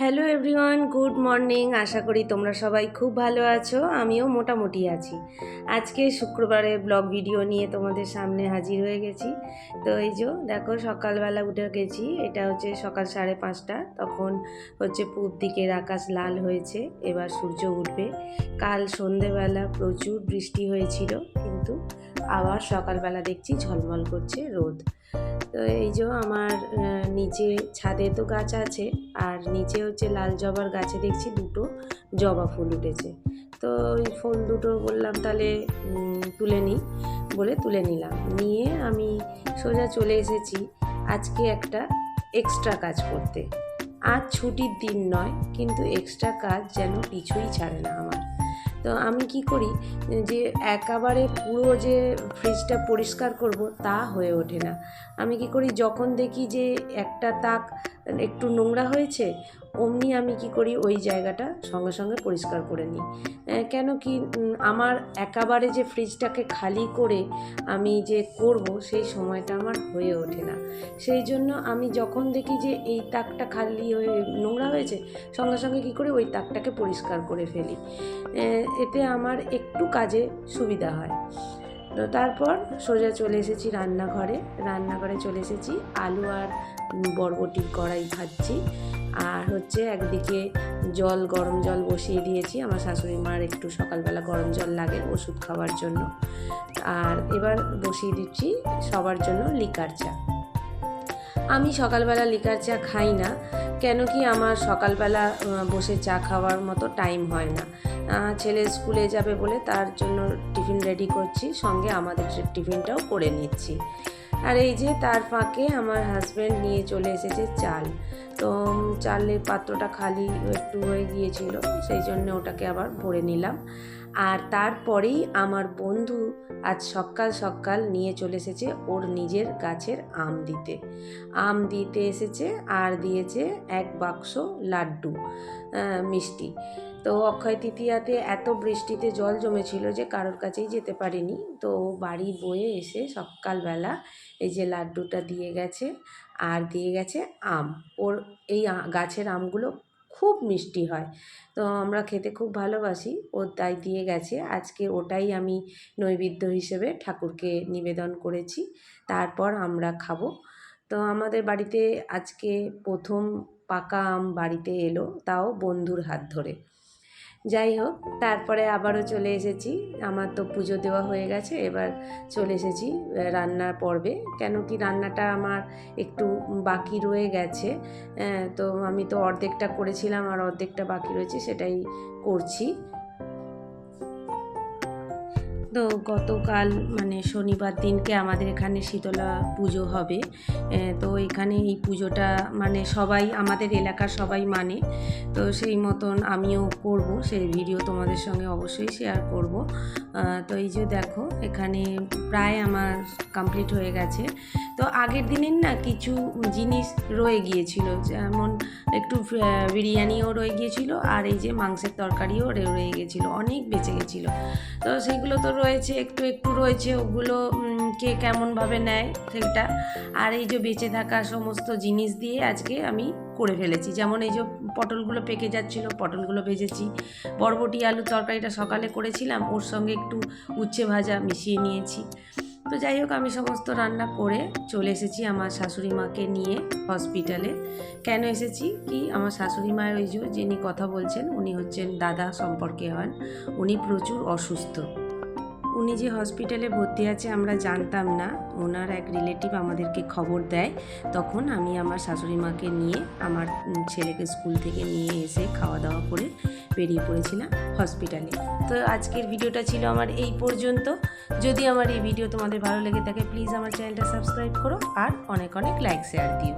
Hello everyone good morning আশা করি তোমরা সবাই খুব ভালো আছো, আমিও মোটামুটি আছি। আজকে শুক্রবারের ব্লগ ভিডিও নিয়ে তোমাদের সামনে হাজির হয়ে গেছি। তো এই যে, দেখো সকালবেলা উঠে গেছি, এটা হচ্ছে সকাল সাড়ে পাঁচটা, তখন হচ্ছে পূব দিকের আকাশ লাল হয়েছে, এবার সূর্য উঠবে। কাল সন্ধেবেলা প্রচুর বৃষ্টি হয়েছিল, কিন্তু আবার সকালবেলা দেখছি ঝলমল করছে রোদ। তো এই যে আমার নিচে ছাদে তো গাছ আছে, আর নিচে হচ্ছে লাল জবার গাছে দেখছি দুটো জবা ফুল উঠেছে। তো ওই ফুল দুটো বললাম তাহলে তুলে নিই বলে তুলে নিলাম। নিয়ে আমি সোজা চলে এসেছি আজকে একটা এক্সট্রা কাজ করতে। আজ ছুটির দিন নয়, কিন্তু এক্সট্রা কাজ যেন কিছুই ছাড়ে না আমার। তো আমি কি করি, যে একেবারে পুরো যে ফ্রিজটা পরিষ্কার করব তা হয়ে ওঠে না। আমি কি করি, যখন দেখি যে একটা তাক একটু নোংরা হয়েছে, অমনি আমি কি করি ওই জায়গাটা সঙ্গে সঙ্গে পরিষ্কার করে নিই। কেন কি আমার একেবারে যে ফ্রিজটাকে খালি করে আমি যে করব সেই সময়টা আমার হয়ে ওঠে না। সেই জন্য আমি যখন দেখি যে এই তাকটা খালি হয়ে, নোংরা হয়েছে, সঙ্গে সঙ্গে কি করে ওই তাকটাকে পরিষ্কার করে ফেলি। এতে আমার একটু কাজে সুবিধা হয়। তো তারপর সোজা চলে এসেছি রান্নাঘরে। রান্নাঘরে চলে এসেছি আলু আর বরবটি কড়াই ভাজছি। আর হচ্ছে একদিকে জল, গরম জল বসিয়ে দিয়েছি। আমার শাশুড়ি মার একটু সকালবেলা গরম জল লাগে ওষুধ খাওয়ার জন্য। আর এবার বসিয়ে দিচ্ছি সবার জন্য লিকার চা। আমি সকালবেলা লিকার চা খাই না, কেন কি আমার সকালবেলা বসে চা খাওয়ার মতো টাইম হয় না। ছেলে স্কুলে যাবে বলে তার জন্য টিফিন রেডি করছি, সঙ্গে আমাদের টিফিনটাও করে নিচ্ছি। আর এই যে তার ফাঁকে আমার হাজব্যান্ড নিয়ে চলে এসেছে চাল। তো চালের পাত্রটা খালি একটু হয়ে গিয়েছিল, সেই জন্য ওটাকে আবার ভরে নিলাম। আর তারপরেই আমার বন্ধু আজ সকাল সকাল নিয়ে চলে এসেছে ওর নিজের গাছের আম দিতে। আম দিতে এসেছে আর দিয়েছে এক বাক্স লাড্ডু মিষ্টি। তো অক্ষয় তৃতীয়াতে এত বৃষ্টিতে জল জমেছিল যে কারোর কাছেই যেতে পারিনি। তো বাড়ি বয়ে এসে সকালবেলা এই যে লাড্ডুটা দিয়ে গেছে আর দিয়ে গেছে আম। ওর এই গাছের আমগুলো খুব মিষ্টি হয়। তো আমরা খেতে খুব ভালোবাসি। ও তাই দিয়ে গেছে। আজকে ওটাই আমি নৈবেদ্য হিসেবে ঠাকুরকে নিবেদন করেছি। তারপর আমরা খাব। তো আমাদের বাড়িতে আজকে প্রথম পাকা আম বাড়িতে এলো, তাও বন্ধুর হাত ধরে। যাই হোক, তারপরে আবারও চলে এসেছি। আমার তো পুজো দেওয়া হয়ে গেছে, এবার চলে এসেছি রান্নার পর্বে। কেন কি রান্নাটা আমার একটু বাকি রয়ে গেছে তো আমি তো অর্ধেকটা করেছিলাম আর অর্ধেকটা বাকি রয়েছে, সেটাই করছি। তো গতকাল মানে শনিবার দিনকে আমাদের এখানে শীতলা পুজো হবে। তো এখানে এই পুজোটা মানে সবাই, আমাদের এলাকার সবাই মানে। তো সেই মতন আমিও করব, সেই ভিডিও তোমাদের সঙ্গে অবশ্যই শেয়ার করব। তো এই যে দেখো, এখানে প্রায় আমার কমপ্লিট হয়ে গেছে। তো আগের দিনের না কিছু জিনিস রয়ে গিয়েছিল, যেমন একটু বিরিয়ানিও রয়ে গিয়েছিল, আর এই যে মাংসের তরকারিও রয়ে গেছিল অনেক বেঁচে গেছিল। তো সেগুলো তো রয়েছে, একটু একটু রয়েছে, ওগুলো কে কেমনভাবে নেয় সেটা। আর এই যে বেঁচে থাকা সমস্ত জিনিস দিয়ে আজকে আমি করে ফেলেছি। যেমন এই যে পটলগুলো পেকে যাচ্ছিল, পটলগুলো ভেজেছি। বরবটি আলু তরকারিটা সকালে করেছিলাম, ওর সঙ্গে একটু উচ্ছে ভাজা মিশিয়ে নিয়েছি। তো যাই হোক, আমি সমস্ত রান্না করে চলে এসেছি আমার শাশুড়ি মাকে নিয়ে হসপিটালে কেন এসেছি? কি আমার শাশুড়ি মায়ের ওই যে যিনি কথা বলছেন, উনি হচ্ছেন দাদা সম্পর্কে হন। উনি প্রচুর অসুস্থ। উনি যে হসপিটালে ভর্তি আছে আমরা জানতাম না, ওনার এক রিলেটিভ আমাদেরকে খবর দেয়, তখন আমি আমার শাশুড়ি মাকে নিয়ে আমার ছেলেকে স্কুল থেকে নিয়ে এসে খাওয়া দাওয়া করে বেরিয়ে পড়েছিলাম হসপিটালে তো আজকের ভিডিওটা ছিল আমার এই পর্যন্ত। যদি আমার এই ভিডিও তোমাদের ভালো লেগে থাকে প্লিজ আমার চ্যানেলটা সাবস্ক্রাইব করো আর অনেক অনেক লাইক শেয়ার দিও।